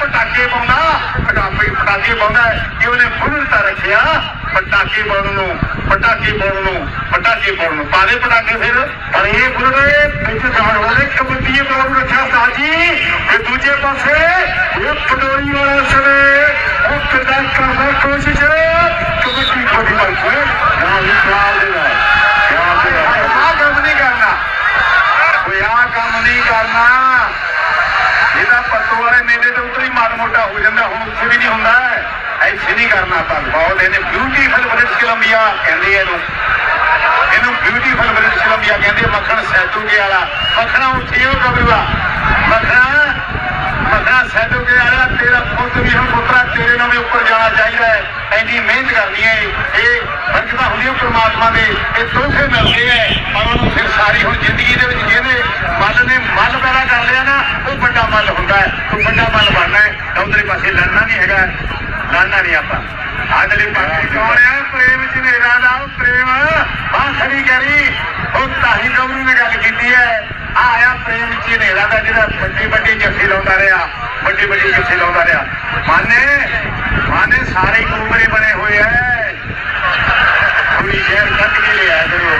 ਪਟਾਕੇ ਪਾਉਂਦਾ। ਪਾਉਣ ਨੂੰ, ਪਟਾਕੇ ਪਾਉਣ ਨੂੰ, ਪਟਾਕੇ ਪਾਉਣ ਨੂੰ। ਪਾਦੇ ਪਟਾਕੇ ਫਿਰ। ਪਰ ਇਹ ਗੁਰੂ ਦੇ ਵਿੱਚ ਜਾਣ ਵਾਲੇ ਕਬੱਡੀ ਪਾਉਣ ਰੱਖਿਆ ਸਾਜੀ ਤੇ ਦੂਜੇ ਪਾਸੇ ਉਹ ਪਟੋਰੀ ਵਾਲਾ ਸਵੇ, ਉਹ ਕਿਦਾਂ ਕਰਦਾ ਕੋਸ਼ਿਸ਼ ਕਬੱਡੀ ਕੋਡੀ ਪਰ ਕੋਈ ਨਾ ਵਿਚਾਰ ਦੇ ਨਾਲ ਯਾਦ ਦੇ ਆ ਕੰਮ ਨਹੀਂ ਕਰਨਾ ਕੋਈ ਆਹ ਕੰਮ ਨਹੀਂ ਕਰਨਾ ਇਹਦਾ ਪੱਤੋ ਵਾਲੇ ਮੇਲੇ ਤੇ ਮੋਟਾ ਹੋ ਜਾਂਦਾ, ਹੁਣ ਉੱਥੇ ਵੀ ਨਹੀਂ ਹੁੰਦਾ। ਐਸੇ ਨਹੀਂ ਕਰਨਾ ਤਾਂ ਬਹੁਤ ਇਹਨੇ ਬਿਊਟੀਫੁਲ ਬ੍ਰਿਟਿਸ਼ ਕੋਲੰਬੀਆ ਕਹਿੰਦੇ ਇਹਨੂੰ। ਇਹਨੂੰ ਬਿਊਟੀਫੁਲ ਬ੍ਰਿਟਿਸ਼ ਕੋਲੰਬੀਆ ਕਹਿੰਦੇ ਮੱਖਣ ਸੈਦੂਕੇ ਵਾਲਾ। ਮੱਖਣਾ ਉੱਠੀ ਹੋ ਕਬੂਆ ਮੱਖਣਾ ਮੱਖਣਾ ਸੈਦੂਕੇ ਵਾਲਾ, ਤੇਰਾ ਪੁੱਤ ਵੀ ਹੁਣ ਪੁੱਤਰਾ, ਤੇਰੇ ਨਾਲ ਵੀ ਉੱਪਰ ਜਾਣਾ ਚਾਹੀਦਾ ਹੈ। ਐਨੀ ਮਿਹਨਤ ਕਰਨੀ ਹੈ ਇਹ। ਬਰਕਤਾਂ ਹੁੰਦੀਆਂ ਪ੍ਰਮਾਤਮਾ ਦੇ। ਇਹ ਤੋਹਫੇ ਮਿਲਦੇ ਹੈ ਪਰ ਉਹਨੂੰ ਫਿਰ ਸਾਰੀ ਹੁਣ ਜ਼ਿੰਦਗੀ ਦੇ ਵਿੱਚ ਜਿਹਨੇ ਲਾਣਾ ਨਹੀਂ ਹੈਗਾ ਲਾਣਾ ਨਹੀਂ ਆਪਾਂ। ਆਦਲੀ ਪਾਸੇ ਕੌਣ ਆ, ਪ੍ਰੇਮ ਚ ਨੇਰਾ ਦਾ ਪ੍ਰੇਮ ਬਾਸਰੀ ਕਰੀ। ਉਹ ਤਾਹੀ ਗਮਰੂ ਨੇ ਗੱਲ ਕੀਤੀ ਹੈ। ਆਇਆ ਪ੍ਰੇਮ ਚ ਨੇਰਾ ਦਾ ਜਿਹੜਾ ਵੱਡੀ ਵੱਡੀ ਜੱਫੀ ਲਾਉਂਦਾ ਰਿਹਾ। ਵੱਡੀ ਵੱਡੀ ਜੱਫੀ ਲਾਉਂਦਾ ਰਿਹਾ। ਮਾਨੇ ਮਾਨੇ ਸਾਰੇ ਕੋਮਰੇ ਬਣੇ ਹੋਏ ਐ। ਪੂਰੀ ਸ਼ਹਿਰ ਕੱਟ ਕੇ ਲਿਆ ਕਰੋ।